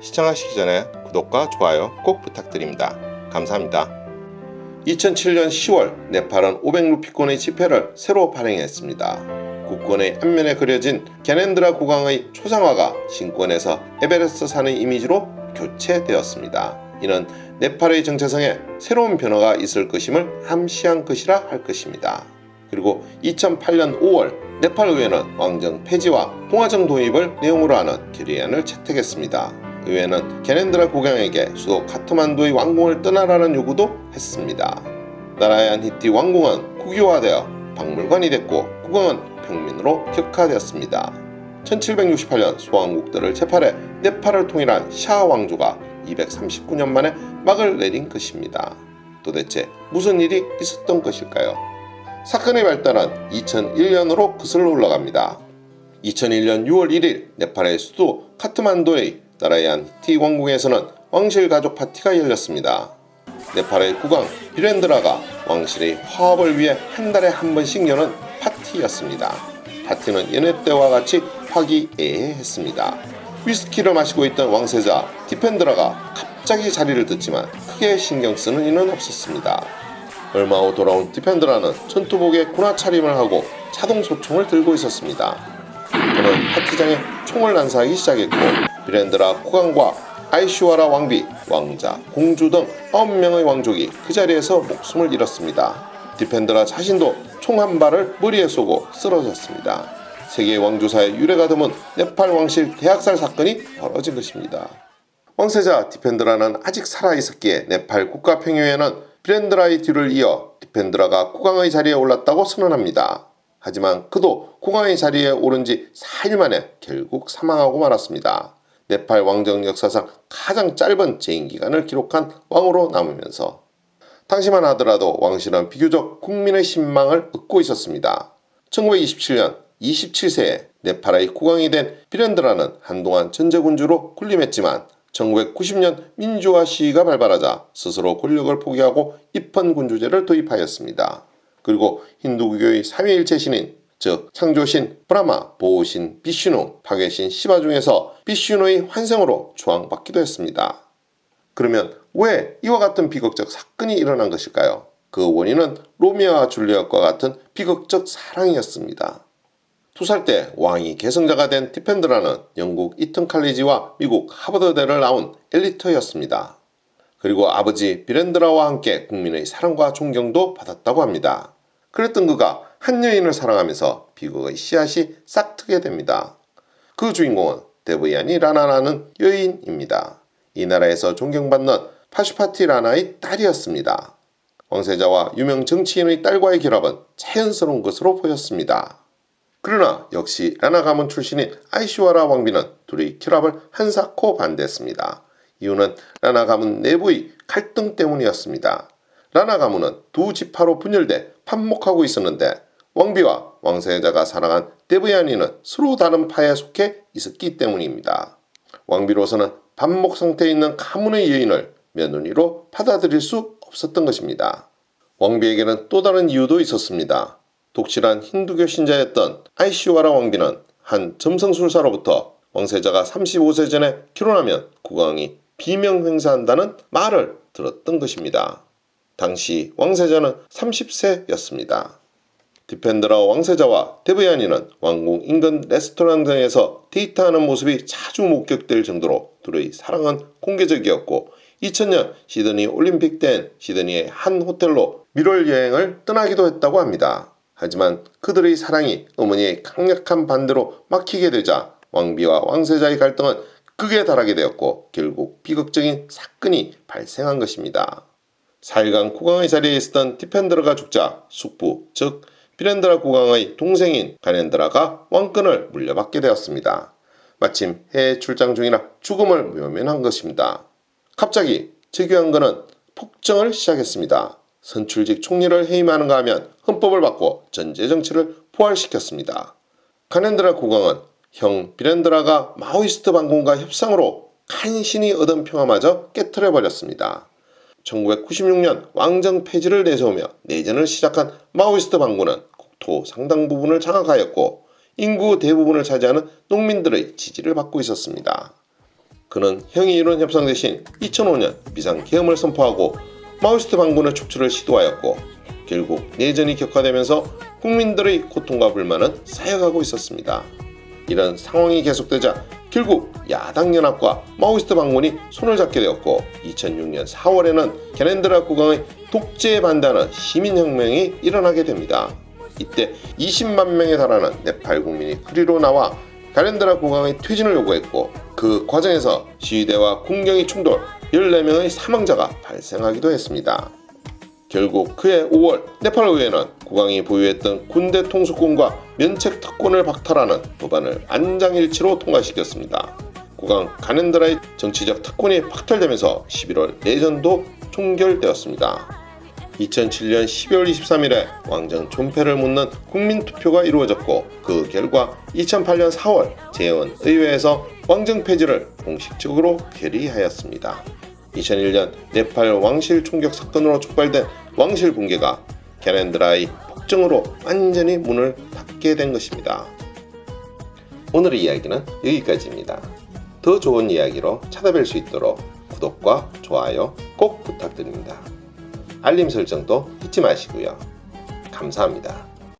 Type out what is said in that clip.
시청하시기 전에 구독과 좋아요 꼭 부탁드립니다. 감사합니다. 2007년 10월 네팔은 500루피권의 지폐를 새로 발행했습니다. 국권의 앞면에 그려진 게넨드라 국왕의 초상화가 신권에서 에베레스트 산의 이미지로 교체되었습니다. 이는 네팔의 정체성에 새로운 변화가 있을 것임을 암시한 것이라 할 것입니다. 그리고 2008년 5월 네팔 의회는 왕정 폐지와 공화정 도입을 내용으로 하는 결의안을 채택했습니다. 의회는 게넨드라 국왕에게 수도 카트만두의 왕궁을 떠나라는 요구도 했습니다. 나라얀 히티 왕궁은 국유화되어 박물관이 됐고 국왕은 평민으로 격화되었습니다. 1768년 소왕국들을 재팔해 네팔을 통일한 샤 왕조가 239년 만에 막을 내린 것입니다. 도대체 무슨 일이 있었던 것일까요? 사건의 발단은 2001년으로 거슬러 올라갑니다. 2001년 6월 1일 네팔의 수도 카트만두의 나라얀 히티 왕궁에서는 왕실 가족 파티가 열렸습니다. 네팔의 국왕 비렌드라가 왕실의 화합을 위해 한 달에 한 번씩 여는 파티였습니다. 파티는 연애 때와 같이 화기애애했습니다. 위스키를 마시고 있던 왕세자 디펜드라가 갑자기 자리를 듣지만 크게 신경 쓰는 이는 없었습니다. 얼마 후 돌아온 디펜드라는 전투복에 군화 차림을 하고 자동 소총을 들고 있었습니다. 그는 파티장에 총을 난사하기 시작했고 비렌드라 국왕과 아이슈와라 왕비, 왕자, 공주 등 9명의 왕족이 그 자리에서 목숨을 잃었습니다. 디펜드라 자신도 총 한 발을 머리에 쏘고 쓰러졌습니다. 세계 왕조사의 유래가 드문 네팔 왕실 대학살 사건이 벌어진 것입니다. 왕세자 디펜드라는 아직 살아있었기에 네팔 국가평의회는 비렌드라의 뒤를 이어 디펜드라가 국왕의 자리에 올랐다고 선언합니다. 하지만 그도 국왕의 자리에 오른 지 4일 만에 결국 사망하고 말았습니다. 네팔 왕정 역사상 가장 짧은 재임 기간을 기록한 왕으로 남으면서 당시만 하더라도 왕실은 비교적 국민의 신망을 얻고 있었습니다. 1927년 27세에 네팔의 국왕이 된 비렌드라는 한동안 전제군주로 군림했지만 1990년 민주화 시위가 발발하자 스스로 권력을 포기하고 입헌군주제를 도입하였습니다. 그리고 힌두교의 삼위일체 신인 즉 창조신 브라마, 보호신 비슈누, 파괴신 시바 중에서 비슈누의 환생으로 추앙받기도 했습니다. 그러면 왜 이와 같은 비극적 사건이 일어난 것일까요? 그 원인은 로미오와 줄리엣과 같은 비극적 사랑이었습니다. 두 살 때 왕이 계승자가 된 디펜드라는 영국 이튼 칼리지와 미국 하버드대를 나온 엘리트였습니다. 그리고 아버지 비렌드라와 함께 국민의 사랑과 존경도 받았다고 합니다. 그랬던 그가 한 여인을 사랑하면서 비극의 씨앗이 싹트게 됩니다. 그 주인공은 데브야니 라나라는 여인입니다. 이 나라에서 존경받는 파슈파티 라나의 딸이었습니다. 왕세자와 유명 정치인의 딸과의 결합은 자연스러운 것으로 보였습니다. 그러나 역시 라나 가문 출신인 아이슈와라 왕비는 둘의 결합을 한사코 반대했습니다. 이유는 라나 가문 내부의 갈등 때문이었습니다. 라나 가문은 두 지파로 분열돼 판목하고 있었는데 왕비와 왕세자가 사랑한 데브야니는 서로 다른 파에 속해 있었기 때문입니다. 왕비로서는 반목 상태에 있는 가문의 여인을 며느리로 받아들일 수 없었던 것입니다. 왕비에게는 또 다른 이유도 있었습니다. 독실한 힌두교 신자였던 아이시와라 왕비는 한 점성술사로부터 왕세자가 35세 전에 결혼하면 국왕이 비명 행사한다는 말을 들었던 것입니다. 당시 왕세자는 30세였습니다. 디펜드라 왕세자와 데브야니는 왕궁 인근 레스토랑 등에서 데이트하는 모습이 자주 목격될 정도로 둘의 사랑은 공개적이었고 2000년 시드니 올림픽 땐 시드니의 한 호텔로 밀월 여행을 떠나기도 했다고 합니다. 하지만 그들의 사랑이 어머니의 강력한 반대로 막히게 되자 왕비와 왕세자의 갈등은 극에 달하게 되었고 결국 비극적인 사건이 발생한 것입니다. 4일간 국왕의 자리에 있었던 디펜드라가 죽자 숙부 즉 비렌드라 국왕의 동생인 가넨드라가 왕권을 물려받게 되었습니다. 마침 해외 출장 중이라 죽음을 묘면한 것입니다. 갑자기 즉위왕건은 폭정을 시작했습니다. 선출직 총리를 해임하는가 하면 헌법을 바꿔 전제 정치를 부활시켰습니다. 가넨드라 국왕은 형 비렌드라가 마오이스트 반군과 협상으로 간신히 얻은 평화마저 깨뜨려 버렸습니다. 1996년 왕정 폐지를 내세우며 내전을 시작한 마오이스트 반군은 국토 상당 부분을 장악하였고 인구 대부분을 차지하는 농민들의 지지를 받고 있었습니다. 그는 형이 이룬 협상 대신 2005년 비상 계엄을 선포하고 마오이스트 반군의 촉출을 시도하였고 결국 내전이 격화되면서 국민들의 고통과 불만은 쌓여가고 있었습니다. 이런 상황이 계속되자 결국 야당 연합과 마오이스트 반군이 손을 잡게 되었고 2006년 4월에는 게렌드라 국왕의 독재에 반대하는 시민혁명이 일어나게 됩니다. 이때 20만 명에 달하는 네팔 국민이 흐리로 나와 가렌드라 국왕의 퇴진을 요구했고 그 과정에서 시위대와 군경의 충돌 14명의 사망자가 발생하기도 했습니다. 결국 그해 5월 네팔 의회는 국왕이 보유했던 군대 통수권과 면책 특권을 박탈하는 법안을 안장일치로 통과시켰습니다. 국왕 가넨드라의 정치적 특권이 박탈되면서 11월 내전도 종결되었습니다. 2007년 12월 23일에 왕정 존폐를 묻는 국민투표가 이루어졌고 그 결과 2008년 4월 재원 의회에서 왕정 폐지를 공식적으로 결의하였습니다. 2001년 네팔 왕실 총격 사건으로 촉발된 왕실 붕괴가 게렌드라의 폭정으로 완전히 문을 닫게 된 것입니다. 오늘의 이야기는 여기까지입니다. 더 좋은 이야기로 찾아뵐 수 있도록 구독과 좋아요 꼭 부탁드립니다. 알림 설정도 잊지 마시고요. 감사합니다.